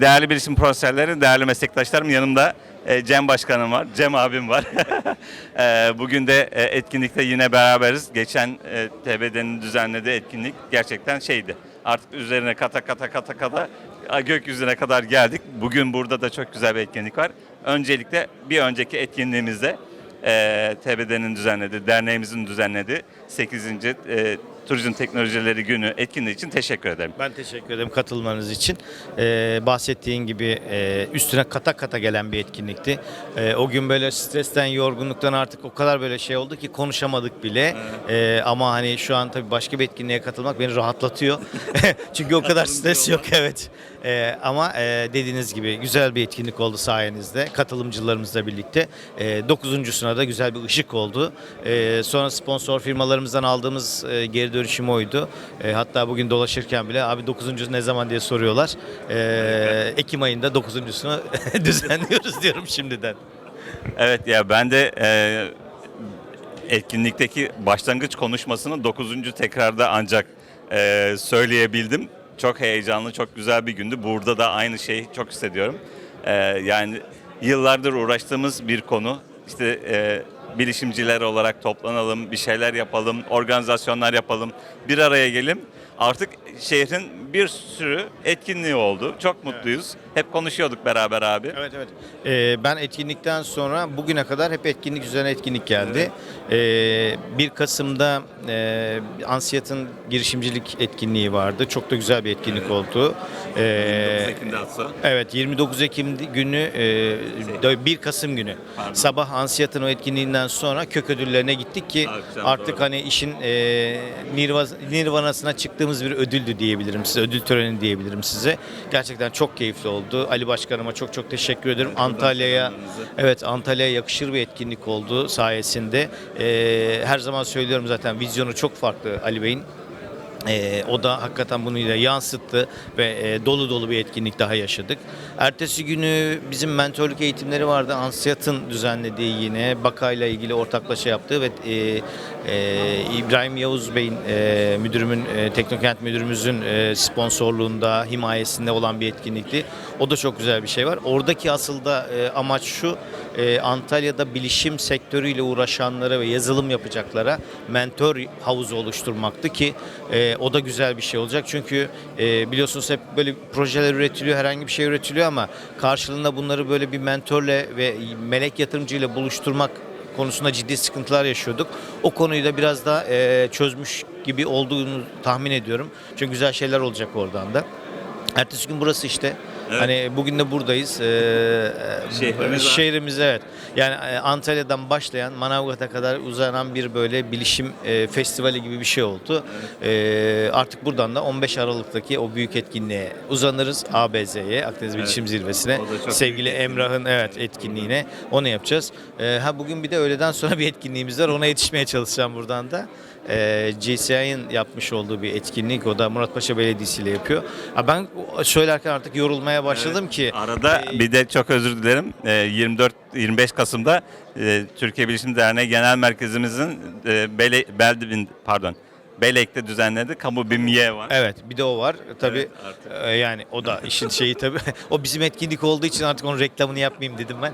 değerli bilişim profesörleri, değerli meslektaşlarım yanımda e, Cem Başkanım var, Cem abim var. E, Bugün de e, etkinlikte yine beraberiz. Geçen TBD'nin düzenlediği etkinlik gerçekten şeydi. Artık üzerine kata kata kata kata gökyüzüne kadar geldik. Bugün burada da çok güzel bir etkinlik var. Öncelikle bir önceki etkinliğimizde TBD'nin düzenlediği, derneğimizin düzenlediği 8. E, Turizm Teknolojileri Günü etkinliği için teşekkür ederim. Ben teşekkür ederim katılmanız için. Ee, bahsettiğin gibi e, üstüne kata kata gelen bir etkinlikti. E, o gün böyle stresten, yorgunluktan artık o kadar böyle şey oldu ki konuşamadık bile. E, ama hani şu an tabii başka bir etkinliğe katılmak beni rahatlatıyor. Çünkü o kadar stres yok evet. E, ama e, dediğiniz gibi güzel bir etkinlik oldu sayenizde. Katılımcılarımızla birlikte. E, dokuzuncusuna da güzel bir ışık oldu. E, sonra sponsor firmalarımızdan aldığımız e, geri dönüşüm oydu. E, hatta bugün dolaşırken bile abi 9. ne zaman diye soruyorlar. E, Ekim ayında 9.sunu düzenliyoruz diyorum şimdiden. Evet ya ben de e, etkinlikteki başlangıç konuşmasını 9. tekrarda ancak e, söyleyebildim. Çok heyecanlı, çok güzel bir gündü. Burada da aynı şeyi çok hissediyorum. E, yani yıllardır uğraştığımız bir konu. İşte e, bilişimciler olarak toplanalım, bir şeyler yapalım, organizasyonlar yapalım, bir araya gelin. Artık şehrin bir sürü etkinliği oldu. Çok mutluyuz. Hep konuşuyorduk beraber abi. Evet evet. Ee, ben etkinlikten sonra bugüne kadar hep etkinlik üzerine etkinlik geldi. Ee, 1 Kasım'da e, Ansiyat'ın girişimcilik etkinliği vardı. Çok da güzel bir etkinlik oldu. Ee, Evet 29 Ekim günü e, 1 Kasım günü Pardon. sabah Ansiyat'ın o etkinliğinden sonra kök ödüllerine gittik ki Akşam artık doğru. hani işin e, nirva- nirvanasına çıktığımız bir ödüldü diyebilirim size. Ödül töreni diyebilirim size. Gerçekten çok keyifli oldu. Ali Başkanıma çok çok teşekkür ederim. Antalya'ya evet Antalya'ya yakışır bir etkinlik oldu sayesinde. E, her zaman söylüyorum zaten vizyonu çok farklı Ali Bey'in. Ee, o da hakikaten bunu da yansıttı ve e, dolu dolu bir etkinlik daha yaşadık. Ertesi günü bizim mentorluk eğitimleri vardı. Ansiyat'ın düzenlediği yine Bakay'la ilgili ortaklaşa yaptığı ve e, e, İbrahim Yavuz Bey'in e, müdürümün, e, Teknokent müdürümüzün e, sponsorluğunda, himayesinde olan bir etkinlikti. O da çok güzel bir şey var. Oradaki asıl da e, amaç şu, e, Antalya'da bilişim sektörüyle uğraşanlara ve yazılım yapacaklara mentor havuzu oluşturmaktı ki e, o da güzel bir şey olacak. Çünkü e, biliyorsunuz hep böyle projeler üretiliyor, herhangi bir şey üretiliyor ama karşılığında bunları böyle bir mentorle ve melek yatırımcıyla buluşturmak konusunda ciddi sıkıntılar yaşıyorduk. O konuyu da biraz daha e, çözmüş gibi olduğunu tahmin ediyorum. Çünkü güzel şeyler olacak oradan da. Ertesi gün burası işte. Evet. Hani bugün de buradayız. Ee, Şehrimiz var. şehrimiz evet. Yani e, Antalya'dan başlayan Manavgat'a kadar uzanan bir böyle bilişim e, festivali gibi bir şey oldu. Ee, artık buradan da 15 Aralık'taki o büyük etkinliğe uzanırız. ABZ'ye, Akdeniz Bilişim Zirvesi'ne. Sevgili. Emrah'ın evet etkinliğine onu yapacağız. Ee, ha bugün bir de öğleden sonra bir etkinliğimiz var. Ona yetişmeye çalışacağım buradan da. Ee, GCI'nin yapmış olduğu bir etkinlik. O da Muratpaşa Belediyesi ile yapıyor. Ha, ben söylerken artık yorulmaya başladım ki. Arada e, bir de çok özür dilerim. Ee, 24-25 Kasım'da e, Türkiye Bilişim Derneği Genel Merkezimizin e, Bele, Beldivin, pardon Belek'te düzenlediği kamu BİMYE var. Evet bir de o var. Tabii Evet, artık. e, yani o da işin şeyi tabii. o bizim etkinlik olduğu için artık onun reklamını yapmayayım dedim ben.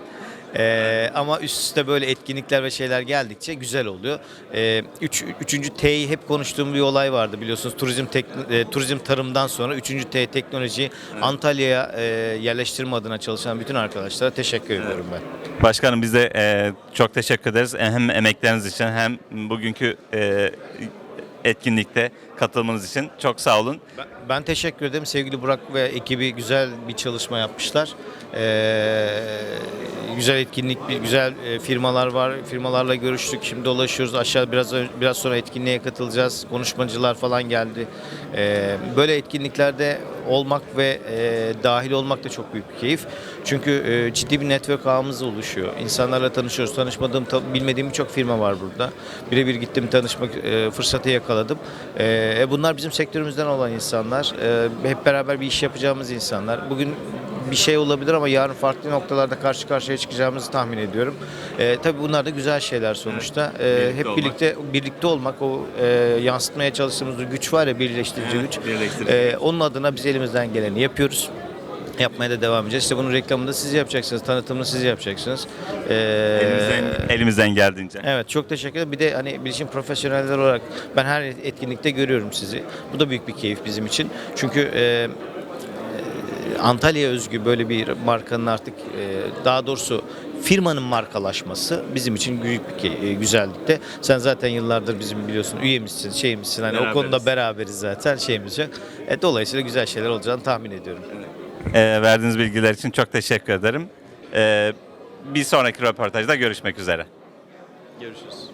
Ee, ama üst üste böyle etkinlikler ve şeyler geldikçe güzel oluyor. Ee, üç, üçüncü T'yi hep konuştuğum bir olay vardı biliyorsunuz. Turizm tek- e, turizm tarımdan sonra üçüncü T teknolojiyi Antalya'ya e, yerleştirme adına çalışan bütün arkadaşlara teşekkür ediyorum ben. Başkanım biz de e, çok teşekkür ederiz. Hem emekleriniz için hem bugünkü e, etkinlikte katılmanız için çok sağ olun. Ben, ben teşekkür ederim. Sevgili Burak ve ekibi güzel bir çalışma yapmışlar. Ee, güzel etkinlik, bir güzel e, firmalar var. Firmalarla görüştük. Şimdi dolaşıyoruz. Aşağı biraz biraz sonra etkinliğe katılacağız. Konuşmacılar falan geldi. Ee, böyle etkinliklerde olmak ve e, dahil olmak da çok büyük bir keyif. Çünkü e, ciddi bir network ağımız oluşuyor. İnsanlarla tanışıyoruz. Tanışmadığım, ta- bilmediğim birçok firma var burada. Birebir gittim tanışmak e, fırsatı yakaladım. E, e, bunlar bizim sektörümüzden olan insanlar. E, hep beraber bir iş yapacağımız insanlar. Bugün bir şey olabilir ama yarın farklı noktalarda karşı karşıya çıkacağımızı tahmin ediyorum. E, tabii bunlar da güzel şeyler sonuçta. E, birlikte hep olmak. birlikte birlikte olmak, o e, yansıtmaya çalıştığımız güç var ya birleştirici güç. birleştirici E, onun adına biz elimizden geleni yapıyoruz. Yapmaya da devam edeceğiz. İşte bunun reklamını da siz yapacaksınız, tanıtımını siz yapacaksınız. Ee, Elimizden, elimizden geldiğince. Evet çok teşekkür ederim. Bir de hani bilişim profesyoneller olarak ben her etkinlikte görüyorum sizi. Bu da büyük bir keyif bizim için. Çünkü e, e, Antalya özgü böyle bir markanın artık e, daha doğrusu firmanın markalaşması bizim için büyük bir e, güzellikte. Sen zaten yıllardır bizim biliyorsun üyemizsin, şeyimizsin. Hani o Beraberiz. konuda beraberiz zaten şeyimiz yok. E, dolayısıyla güzel şeyler olacağını tahmin ediyorum. Ee, verdiğiniz bilgiler için çok teşekkür ederim. Ee, bir sonraki röportajda görüşmek üzere. Görüşürüz.